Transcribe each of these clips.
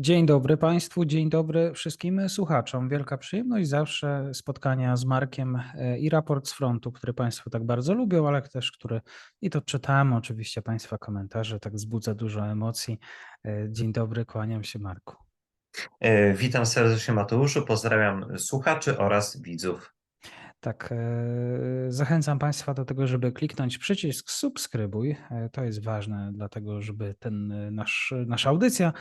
Dzień dobry Państwu, dzień dobry wszystkim słuchaczom. Wielka przyjemność zawsze spotkania z Markiem e, i raport z frontu, który Państwo tak bardzo lubią, ale też który i to czytamy oczywiście Państwa komentarze, tak wzbudza dużo emocji. E, Dzień dobry, kłaniam się Marku. E, Witam serdecznie Mateuszu, pozdrawiam słuchaczy oraz widzów. Tak, e, zachęcam Państwa do tego, żeby kliknąć przycisk subskrybuj. E, To jest ważne, dlatego żeby ten e, nasz, nasza audycja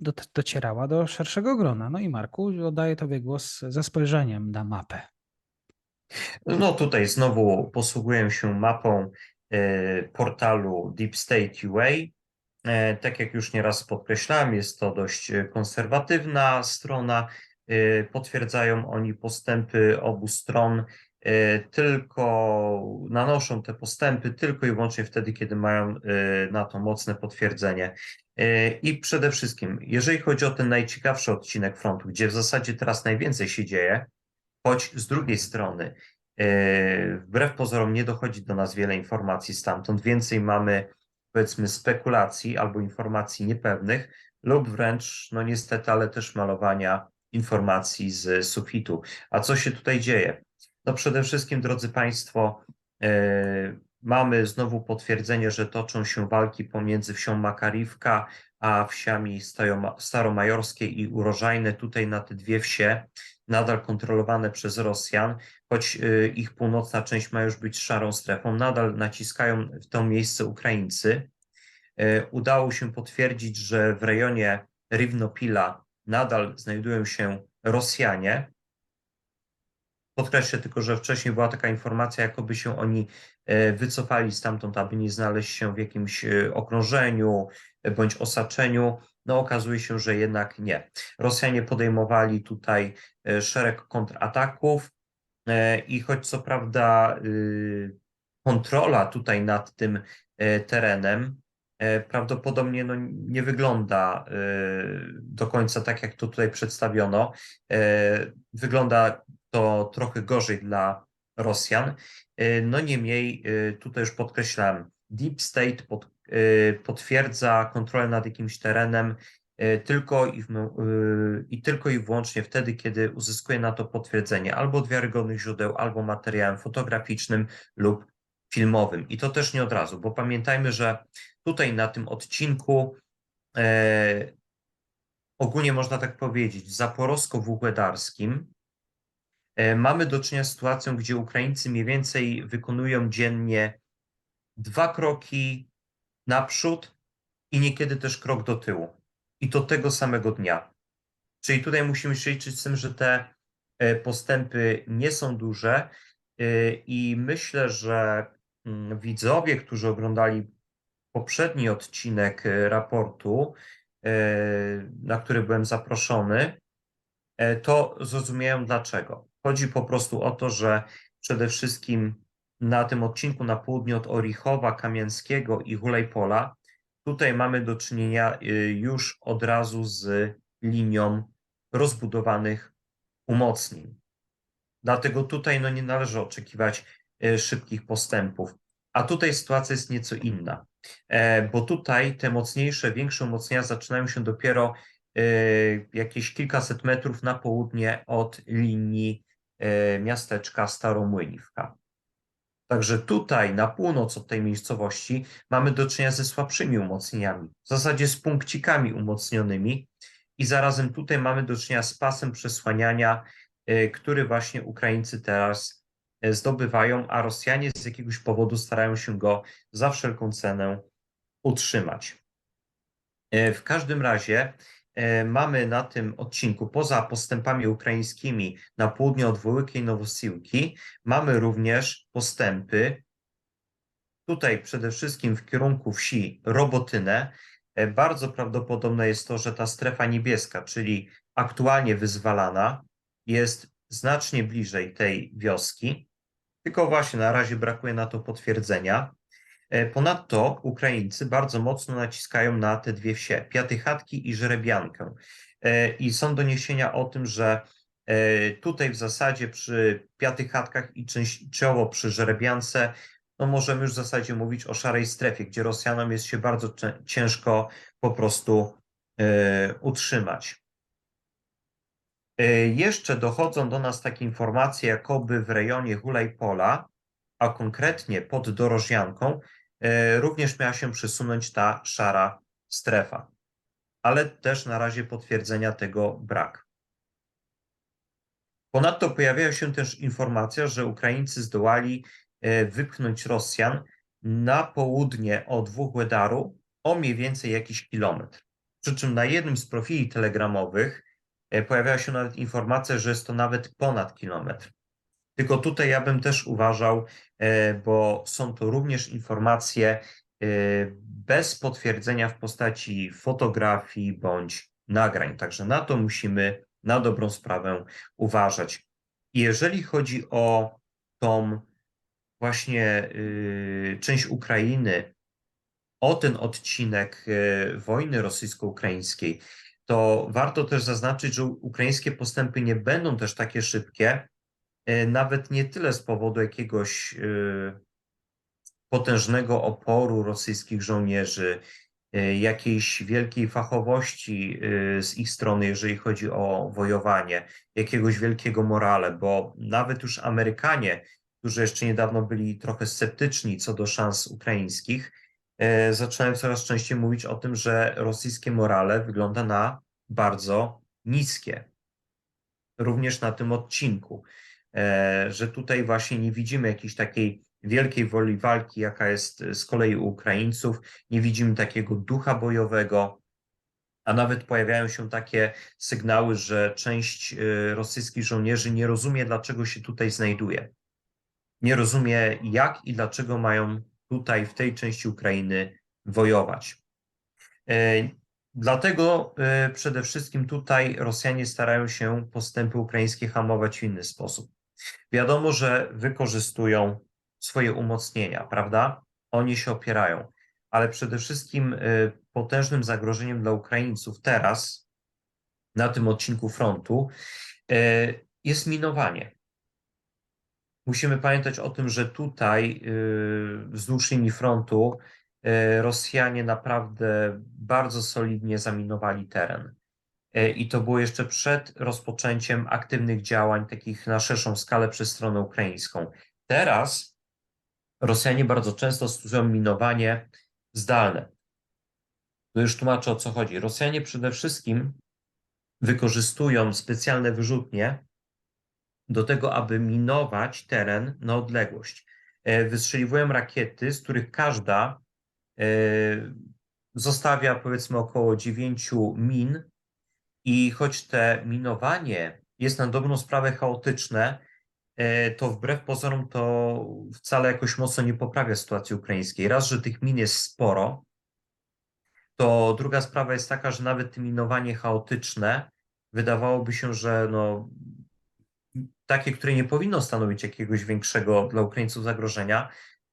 do, docierała do szerszego grona. No i Marku, oddaję Tobie głos ze spojrzeniem na mapę. No tutaj znowu posługuję się mapą portalu Deep State UA. Tak jak już nieraz podkreślałem, jest to dość konserwatywna strona. E, Potwierdzają oni postępy obu stron, e, tylko nanoszą te postępy tylko i wyłącznie wtedy, kiedy mają e, na to mocne potwierdzenie. I przede wszystkim, jeżeli chodzi o ten najciekawszy odcinek frontu, gdzie w zasadzie teraz najwięcej się dzieje, choć z drugiej strony, wbrew pozorom, nie dochodzi do nas wiele informacji stamtąd, więcej mamy powiedzmy spekulacji albo informacji niepewnych, lub wręcz, no niestety, ale też malowania informacji z sufitu. A co się tutaj dzieje? No przede wszystkim, drodzy Państwo, e, mamy znowu potwierdzenie, że toczą się walki pomiędzy wsią Makariwka a wsiami Staromajorskie i Urożajne. Tutaj na te dwie wsie, nadal kontrolowane przez Rosjan, choć y, ich północna część ma już być szarą strefą, nadal naciskają w to miejsce Ukraińcy. E, Udało się potwierdzić, że w rejonie Riwnopila nadal znajdują się Rosjanie. Podkreślę tylko, że wcześniej była taka informacja, jakoby się oni e, wycofali stamtąd, aby nie znaleźć się w jakimś e, okrążeniu bądź osaczeniu. No okazuje się, że jednak nie. Rosjanie podejmowali tutaj e, szereg kontrataków i choć co prawda y, kontrola tutaj nad tym terenem prawdopodobnie no, nie wygląda e, do końca tak, jak to tutaj przedstawiono. E, Wygląda to trochę gorzej dla Rosjan. E, No niemniej, e, tutaj już podkreślam, Deep State pod, e, potwierdza kontrolę nad jakimś terenem e, tylko i, w, e, i tylko i wyłącznie wtedy, kiedy uzyskuje na to potwierdzenie albo od wiarygodnych źródeł, albo materiałem fotograficznym lub filmowym. I to też nie od razu, bo pamiętajmy, że tutaj na tym odcinku e, ogólnie można tak powiedzieć, w Zaporowsko-Wuhłedarskim e, mamy do czynienia z sytuacją, gdzie Ukraińcy mniej więcej wykonują dziennie dwa kroki naprzód i niekiedy też krok do tyłu. I to tego samego dnia. Czyli tutaj musimy się liczyć z tym, że te e, postępy nie są duże e, i myślę, że mm, widzowie, którzy oglądali poprzedni odcinek e, raportu, e, na który byłem zaproszony, e, to zrozumieją dlaczego. Chodzi po prostu o to, że przede wszystkim na tym odcinku na południe od Orichowa, Kamiańskiego i Hulejpola, tutaj mamy do czynienia już od razu z linią rozbudowanych umocnień. Dlatego tutaj no, nie należy oczekiwać szybkich postępów. A tutaj sytuacja jest nieco inna, bo tutaj te mocniejsze, większe umocnienia zaczynają się dopiero e, jakieś kilkaset metrów na południe od linii e, miasteczka Staromłyniwka. Także tutaj na północ od tej miejscowości mamy do czynienia ze słabszymi umocnieniami, w zasadzie z punkcikami umocnionymi i zarazem tutaj mamy do czynienia z pasem przesłaniania, e, który właśnie Ukraińcy teraz e, zdobywają, a Rosjanie z jakiegoś powodu starają się go za wszelką cenę utrzymać. E, W każdym razie e, mamy na tym odcinku, poza postępami ukraińskimi na południe od Wołyki i Nowosiłki, mamy również postępy tutaj przede wszystkim w kierunku wsi Robotynę. E, Bardzo prawdopodobne jest to, że ta strefa niebieska, czyli aktualnie wyzwalana, jest znacznie bliżej tej wioski, tylko właśnie na razie brakuje na to potwierdzenia. E, Ponadto Ukraińcy bardzo mocno naciskają na te dwie wsie, Piatychatki i Żerebiankę. E, I są doniesienia o tym, że e, tutaj w zasadzie przy Piatychatkach i częściowo przy Żerebiance, no możemy już w zasadzie mówić o szarej strefie, gdzie Rosjanom jest się bardzo ciężko po prostu utrzymać. E, Jeszcze dochodzą do nas takie informacje, jakoby w rejonie Hulajpola, a konkretnie pod Dorożjanką, e, również miała się przesunąć ta szara strefa. Ale też na razie potwierdzenia tego brak. Ponadto pojawiają się też informacje, że Ukraińcy zdołali e, wypchnąć Rosjan na południe od Wuhłedaru o mniej więcej jakiś kilometr. Przy czym na jednym z profili telegramowych pojawiała się nawet informacja, że jest to nawet ponad kilometr. Tylko tutaj ja bym też uważał, e, bo są to również informacje e, bez potwierdzenia w postaci fotografii bądź nagrań. Także na to musimy na dobrą sprawę uważać. Jeżeli chodzi o tą właśnie część Ukrainy, o ten odcinek wojny rosyjsko-ukraińskiej, to warto też zaznaczyć, że ukraińskie postępy nie będą też takie szybkie, y, nawet nie tyle z powodu jakiegoś y, potężnego oporu rosyjskich żołnierzy, y, jakiejś wielkiej fachowości z ich strony, jeżeli chodzi o wojowanie, jakiegoś wielkiego morale, bo nawet już Amerykanie, którzy jeszcze niedawno byli trochę sceptyczni co do szans ukraińskich, e, zaczynają coraz częściej mówić o tym, że rosyjskie morale wygląda na bardzo niskie. Również na tym odcinku, e, że tutaj właśnie nie widzimy jakiejś takiej wielkiej woli walki, jaka jest z kolei u Ukraińców, nie widzimy takiego ducha bojowego, a nawet pojawiają się takie sygnały, że część e, rosyjskich żołnierzy nie rozumie, dlaczego się tutaj znajduje. Nie rozumie, jak i dlaczego mają tutaj, w tej części Ukrainy wojować. E, Dlatego e, przede wszystkim tutaj Rosjanie starają się postępy ukraińskie hamować w inny sposób. Wiadomo, że wykorzystują swoje umocnienia, prawda? Oni się opierają, ale przede wszystkim e, potężnym zagrożeniem dla Ukraińców teraz, na tym odcinku frontu, jest minowanie. Musimy pamiętać o tym, że tutaj yy, wzdłuż linii frontu yy, Rosjanie naprawdę bardzo solidnie zaminowali teren. Yy, I to było jeszcze przed rozpoczęciem aktywnych działań, takich na szerszą skalę przez stronę ukraińską. Teraz Rosjanie bardzo często stosują minowanie zdalne. To już tłumaczę o co chodzi. Rosjanie przede wszystkim wykorzystują specjalne wyrzutnie, do tego, aby minować teren na odległość. E, wystrzeliwują rakiety, z których każda e, zostawia powiedzmy około 9 min i choć te minowanie jest na dobrą sprawę chaotyczne, e, to wbrew pozorom to wcale jakoś mocno nie poprawia sytuacji ukraińskiej. Raz, że tych min jest sporo, to druga sprawa jest taka, że nawet minowanie chaotyczne wydawałoby się, że no, takie, które nie powinno stanowić jakiegoś większego dla Ukraińców zagrożenia,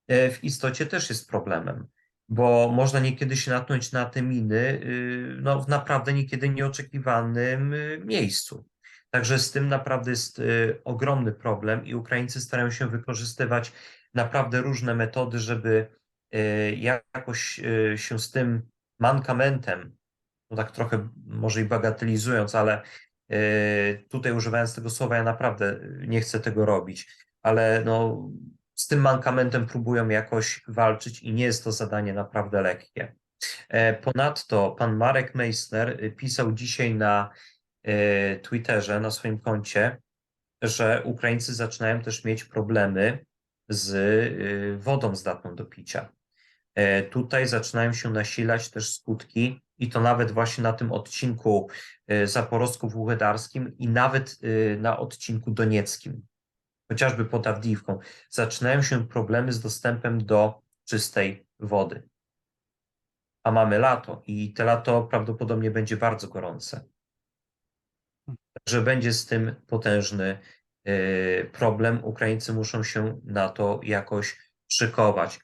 e, w istocie też jest problemem, bo można niekiedy się natknąć na te miny y, no, w naprawdę niekiedy nieoczekiwanym y, miejscu. Także z tym naprawdę jest y, ogromny problem i Ukraińcy starają się wykorzystywać naprawdę różne metody, żeby jakoś się z tym mankamentem, no tak trochę może i bagatelizując, ale tutaj używając tego słowa, ja naprawdę nie chcę tego robić, ale no, z tym mankamentem próbują jakoś walczyć i nie jest to zadanie naprawdę lekkie. E, ponadto pan Marek Meissner pisał dzisiaj na e, Twitterze, na swoim koncie, że Ukraińcy zaczynają też mieć problemy z e, wodą zdatną do picia. Tutaj zaczynają się nasilać też skutki i to nawet właśnie na tym odcinku y, zaporowsko-włuchedarskim i nawet y, na odcinku donieckim, chociażby pod Awdiwką, zaczynają się problemy z dostępem do czystej wody. A mamy lato i te lato prawdopodobnie będzie bardzo gorące. Także będzie z tym potężny y, problem. Ukraińcy muszą się na to jakoś szykować.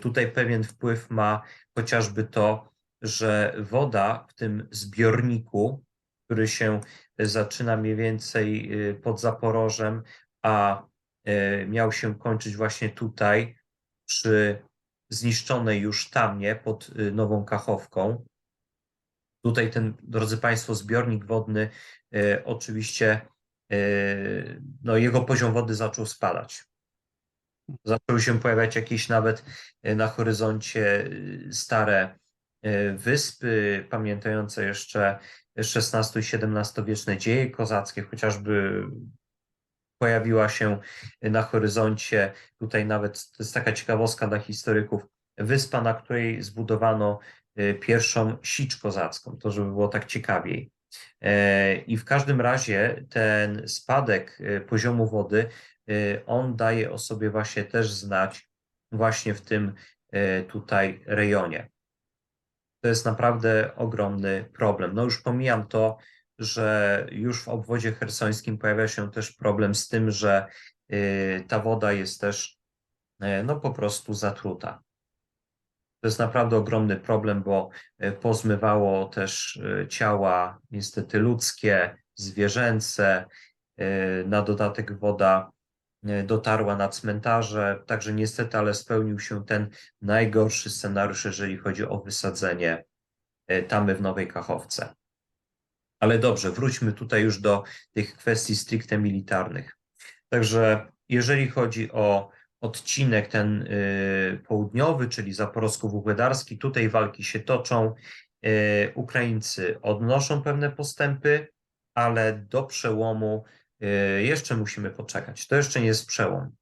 Tutaj pewien wpływ ma chociażby to, że woda w tym zbiorniku, który się zaczyna mniej więcej y, pod Zaporożem, a y, miał się kończyć właśnie tutaj przy zniszczonej już tamie pod Nową Kachowką, Tutaj ten, drodzy Państwo, zbiornik wodny e, oczywiście, e, no jego poziom wody zaczął spadać. Zaczęły się pojawiać jakieś nawet e, na horyzoncie e, stare e, wyspy, pamiętające jeszcze XVI i XVII wieczne dzieje kozackie, chociażby pojawiła się na horyzoncie, tutaj nawet to jest taka ciekawostka dla historyków, wyspa, na której zbudowano e, pierwszą sicz kozacką, to żeby było tak ciekawiej. E, I w każdym razie ten spadek e, poziomu wody, e, on daje o sobie właśnie też znać właśnie w tym e, tutaj rejonie. To jest naprawdę ogromny problem. No już pomijam to, że już w obwodzie chersońskim pojawia się też problem z tym, że y, ta woda jest też e, no po prostu zatruta. To jest naprawdę ogromny problem, bo e, pozmywało też ciała niestety ludzkie, zwierzęce. Na dodatek woda dotarła na cmentarze, także niestety, ale spełnił się ten najgorszy scenariusz, jeżeli chodzi o wysadzenie e, tamy w Nowej Kachowce. Ale dobrze, wróćmy tutaj już do tych kwestii stricte militarnych. Także jeżeli chodzi o odcinek ten y, południowy, czyli zaporowsko-wuhłedarski, tutaj walki się toczą. Ukraińcy odnoszą pewne postępy, ale do przełomu jeszcze musimy poczekać. To jeszcze nie jest przełom,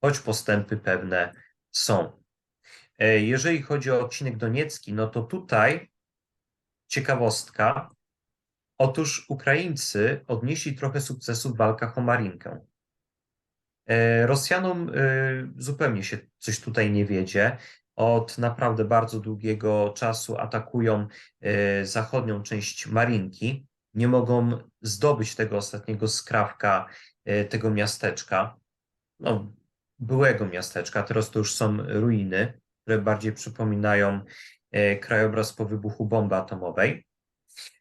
choć postępy pewne są. E, Jeżeli chodzi o odcinek doniecki, no to tutaj ciekawostka. Otóż Ukraińcy odnieśli trochę sukcesu w walkach o Marinkę. E, Rosjanom e, zupełnie się coś tutaj nie wiedzie. Od naprawdę bardzo długiego czasu atakują e, zachodnią część Marinki. Nie mogą zdobyć tego ostatniego skrawka e, tego miasteczka, no, byłego miasteczka. Teraz to już są ruiny, które bardziej przypominają e, krajobraz po wybuchu bomby atomowej.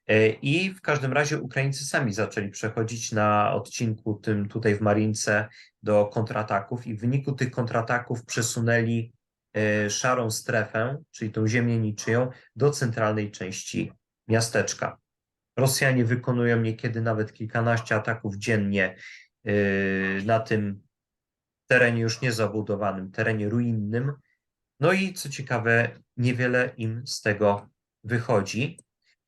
E, I w każdym razie Ukraińcy sami zaczęli przechodzić na odcinku tym tutaj w Marince do kontrataków i w wyniku tych kontrataków przesunęli szarą strefę, czyli tą ziemię niczyją, do centralnej części miasteczka. Rosjanie wykonują niekiedy nawet kilkanaście ataków dziennie e, na tym terenie już niezabudowanym, terenie ruinnym. No i co ciekawe, niewiele im z tego wychodzi.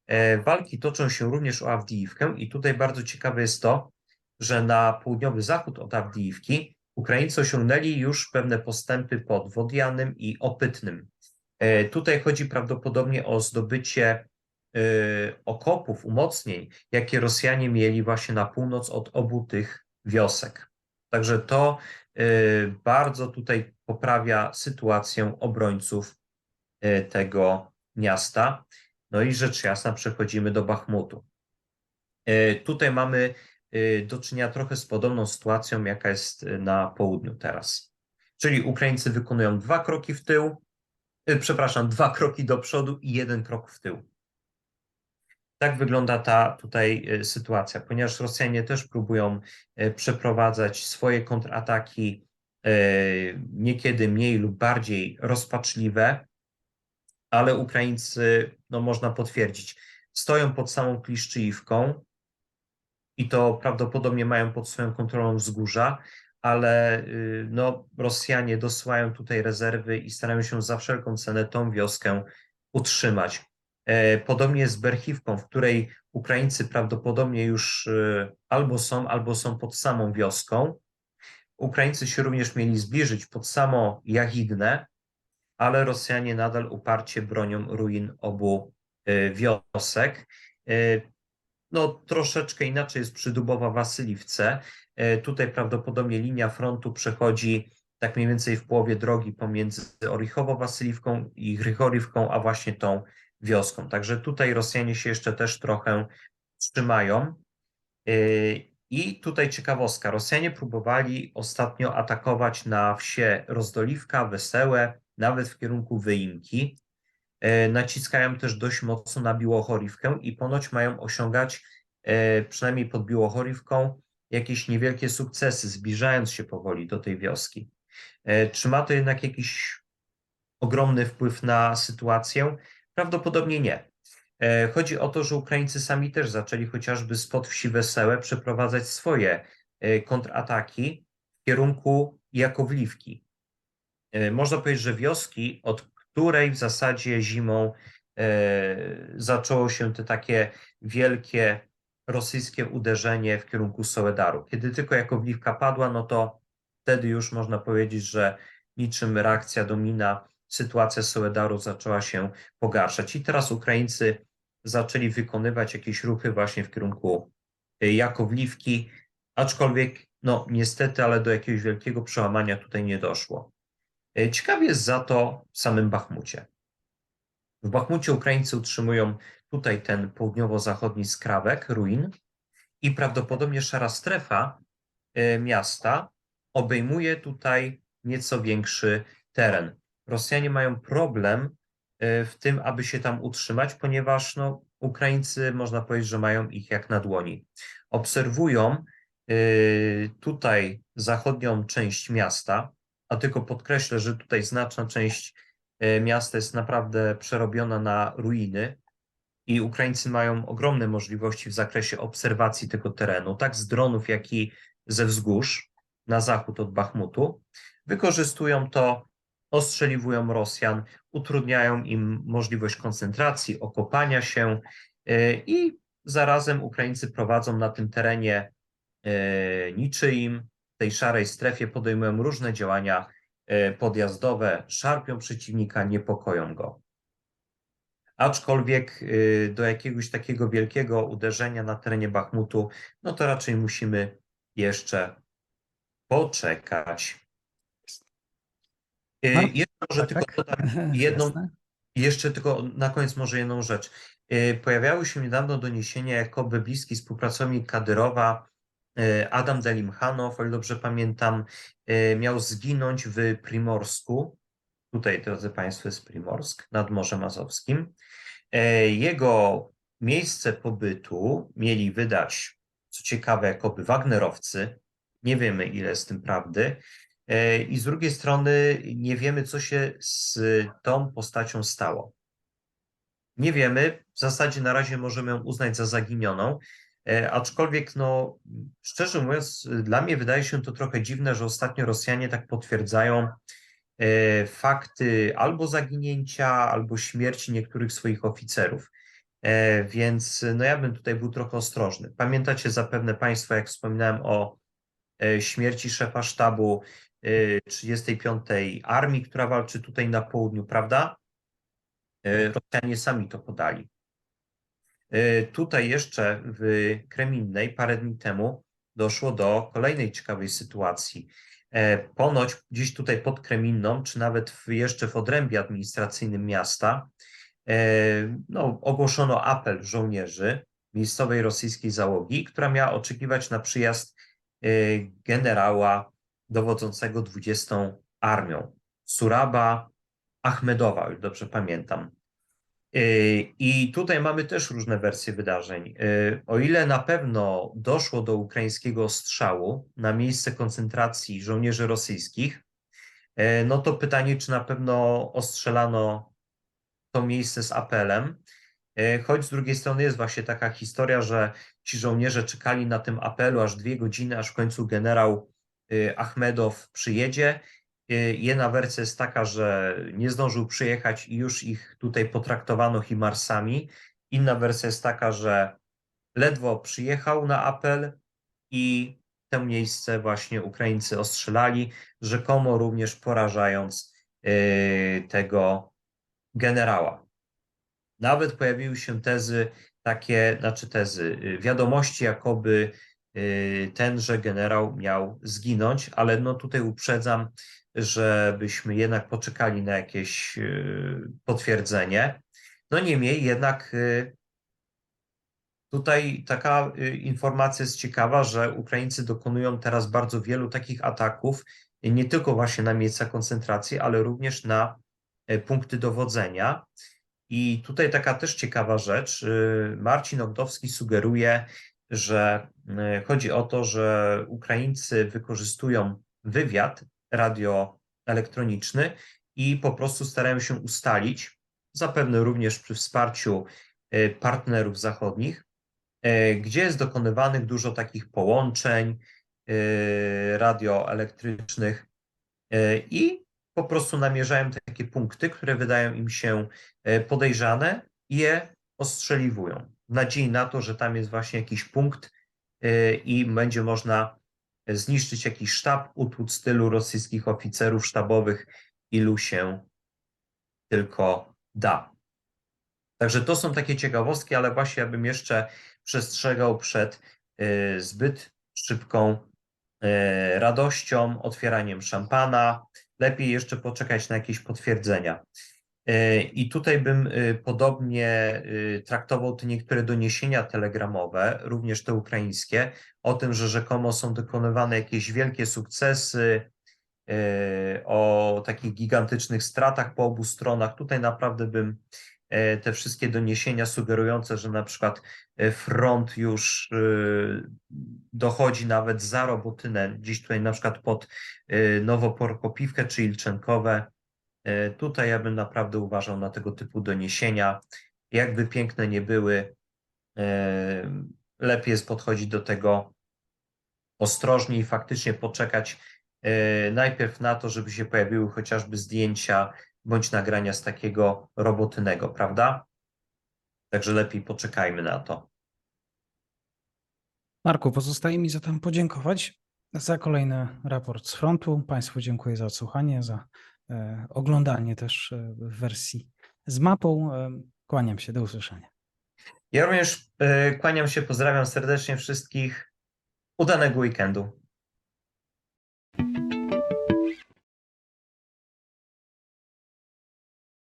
E, Walki toczą się również o Awdijiwkę i tutaj bardzo ciekawe jest to, że na południowy zachód od Awdijiwki Ukraińcy osiągnęli już pewne postępy pod Wodianym i Opytnym. E, Tutaj chodzi prawdopodobnie o zdobycie okopów, umocnień, jakie Rosjanie mieli właśnie na północ od obu tych wiosek. Także to e, bardzo tutaj poprawia sytuację obrońców e, tego miasta. No i rzecz jasna przechodzimy do Bachmutu. Tutaj mamy do czynienia trochę z podobną sytuacją, jaka jest na południu teraz. Czyli Ukraińcy wykonują dwa kroki w tył, przepraszam, dwa kroki do przodu i jeden krok w tył. Tak wygląda ta tutaj e, sytuacja, ponieważ Rosjanie też próbują e, przeprowadzać swoje kontrataki, e, niekiedy mniej lub bardziej rozpaczliwe, ale Ukraińcy, no można potwierdzić, stoją pod samą Kliszczyjówką i to prawdopodobnie mają pod swoją kontrolą wzgórza, ale y, no, Rosjanie dosyłają tutaj rezerwy i starają się za wszelką cenę tą wioskę utrzymać. E, Podobnie z Berchiwką, w której Ukraińcy prawdopodobnie już y, albo są, albo są pod samą wioską. Ukraińcy się również mieli zbliżyć pod samo Jachidne, ale Rosjanie nadal uparcie bronią ruin obu y, wiosek. No, troszeczkę inaczej jest przy Dubowa Wasyliwce. Y, Tutaj prawdopodobnie linia frontu przechodzi tak mniej więcej w połowie drogi pomiędzy Orichowo-Wasyliwką i Grychorivką, a właśnie tą wioską. Także tutaj Rosjanie się jeszcze też trochę trzymają. Y, I tutaj ciekawostka. Rosjanie próbowali ostatnio atakować na wsie Rozdoliwka, Wesełe, nawet w kierunku Wyimki. E, Naciskają też dość mocno na Biłochorivkę i ponoć mają osiągać, e, przynajmniej pod Biłochorivką, jakieś niewielkie sukcesy, zbliżając się powoli do tej wioski. Czy ma to jednak jakiś ogromny wpływ na sytuację? Prawdopodobnie nie. E, Chodzi o to, że Ukraińcy sami też zaczęli chociażby spod wsi Wesełe przeprowadzać swoje e, kontrataki w kierunku Jakowliwki. E, Można powiedzieć, że wioski, od której w zasadzie zimą zaczęło się te takie wielkie rosyjskie uderzenie w kierunku Soledaru. Kiedy tylko Jakowliwka padła, no to wtedy już można powiedzieć, że niczym reakcja domina, sytuacja Soledaru zaczęła się pogarszać. I teraz Ukraińcy zaczęli wykonywać jakieś ruchy właśnie w kierunku y, Jakowliwki, aczkolwiek no niestety, ale do jakiegoś wielkiego przełamania tutaj nie doszło. Y, Ciekawie jest za to w samym Bachmucie. W Bachmucie Ukraińcy utrzymują tutaj ten południowo-zachodni skrawek ruin i prawdopodobnie szara strefa y, miasta obejmuje tutaj nieco większy teren. Rosjanie mają problem y, w tym, aby się tam utrzymać, ponieważ no, Ukraińcy można powiedzieć, że mają ich jak na dłoni. Obserwują y, tutaj zachodnią część miasta, a tylko podkreślę, że tutaj znaczna część y, miasta jest naprawdę przerobiona na ruiny i Ukraińcy mają ogromne możliwości w zakresie obserwacji tego terenu, tak z dronów, jak i ze wzgórz na zachód od Bachmutu. Wykorzystują to, ostrzeliwują Rosjan, utrudniają im możliwość koncentracji, okopania się y, i zarazem Ukraińcy prowadzą na tym terenie y, niczyim, tej szarej strefie podejmują różne działania y, podjazdowe, szarpią przeciwnika, niepokoją go. Aczkolwiek do jakiegoś takiego wielkiego uderzenia na terenie Bachmutu, no to raczej musimy jeszcze poczekać. Y, Mark, Jeszcze może tylko Tak? dodam jedną, Jasne. jeszcze tylko na koniec może jedną rzecz. Y, Pojawiały się niedawno doniesienia, jakoby bliski współpracownik Kadyrowa, y, Adam Delimchanow, o ile dobrze pamiętam, y, miał zginąć w Primorsku. Tutaj, drodzy Państwo, jest Primorsk nad Morzem Azowskim. Jego miejsce pobytu mieli wydać, co ciekawe, jakoby Wagnerowcy. Nie wiemy, ile z tym prawdy. E, I z drugiej strony nie wiemy, co się z tą postacią stało. Nie wiemy, w zasadzie na razie możemy ją uznać za zaginioną, e, aczkolwiek, no, szczerze mówiąc, dla mnie wydaje się to trochę dziwne, że ostatnio Rosjanie tak potwierdzają e, fakty albo zaginięcia, albo śmierci niektórych swoich oficerów. Więc no ja bym tutaj był trochę ostrożny. Pamiętacie zapewne Państwo, jak wspominałem o śmierci szefa sztabu 35. Armii, która walczy tutaj na południu, prawda? E, Rosjanie sami to podali. E, Tutaj jeszcze w Kreminnej parę dni temu doszło do kolejnej ciekawej sytuacji. E, Ponoć gdzieś tutaj pod Kreminną, czy nawet w, jeszcze w odrębie administracyjnym miasta, e, no, ogłoszono apel żołnierzy miejscowej rosyjskiej załogi, która miała oczekiwać na przyjazd e, generała dowodzącego 20. Armią, Suraba Achmedowa, o ile dobrze pamiętam. Yy, I tutaj mamy też różne wersje wydarzeń. Yy, O ile na pewno doszło do ukraińskiego strzału na miejsce koncentracji żołnierzy rosyjskich, yy, no to pytanie, czy na pewno ostrzelano to miejsce z apelem. Choć z drugiej strony jest właśnie taka historia, że ci żołnierze czekali na tym apelu aż dwie godziny, aż w końcu generał Achmedow przyjedzie Y, Jedna wersja jest taka, że nie zdążył przyjechać i już ich tutaj potraktowano Himarsami. Inna wersja jest taka, że ledwo przyjechał na apel i to miejsce właśnie Ukraińcy ostrzelali, rzekomo również porażając y, tego generała. Nawet pojawiły się tezy takie, znaczy tezy, y, wiadomości, jakoby y, tenże generał miał zginąć, ale no tutaj uprzedzam, żebyśmy jednak poczekali na jakieś y, potwierdzenie. No niemniej jednak y, tutaj taka y, informacja jest ciekawa, że Ukraińcy dokonują teraz bardzo wielu takich ataków, y, nie tylko właśnie na miejsca koncentracji, ale również na y, punkty dowodzenia. I tutaj taka też ciekawa rzecz. y, Marcin Ogdowski sugeruje, że y, chodzi o to, że Ukraińcy wykorzystują wywiad radioelektroniczny i po prostu starają się ustalić, zapewne również przy wsparciu e, partnerów zachodnich, e, gdzie jest dokonywanych dużo takich połączeń radioelektrycznych i po prostu namierzają takie punkty, które wydają im się podejrzane i je ostrzeliwują. Nadziei na to, że tam jest właśnie jakiś punkt e, i będzie można zniszczyć jakiś sztab, utłuc tylu rosyjskich oficerów sztabowych, ilu się tylko da. Także to są takie ciekawostki, ale właśnie ja bym jeszcze przestrzegał przed e, zbyt szybką e, radością, otwieraniem szampana. Lepiej jeszcze poczekać na jakieś potwierdzenia. E, I tutaj bym e, podobnie e, traktował te niektóre doniesienia telegramowe, również te ukraińskie, o tym, że rzekomo są dokonywane jakieś wielkie sukcesy, o takich gigantycznych stratach po obu stronach. Tutaj naprawdę bym te wszystkie doniesienia sugerujące, że na przykład front już dochodzi nawet za Robotynę, gdzieś tutaj na przykład pod Nowoporkopiwkę czy Ilczenkowe, tutaj ja bym naprawdę uważał na tego typu doniesienia. Jakby piękne nie były, e, lepiej jest podchodzić do tego ostrożnie i faktycznie poczekać e, najpierw na to, żeby się pojawiły chociażby zdjęcia bądź nagrania z takiego robotynego, prawda? Także lepiej poczekajmy na to. Marku, pozostaje mi zatem podziękować za kolejny raport z frontu. Państwu dziękuję za odsłuchanie, za e, oglądanie też e, w wersji z mapą. E, kłaniam się, do usłyszenia. Ja również kłaniam się, pozdrawiam serdecznie wszystkich. Udanego weekendu.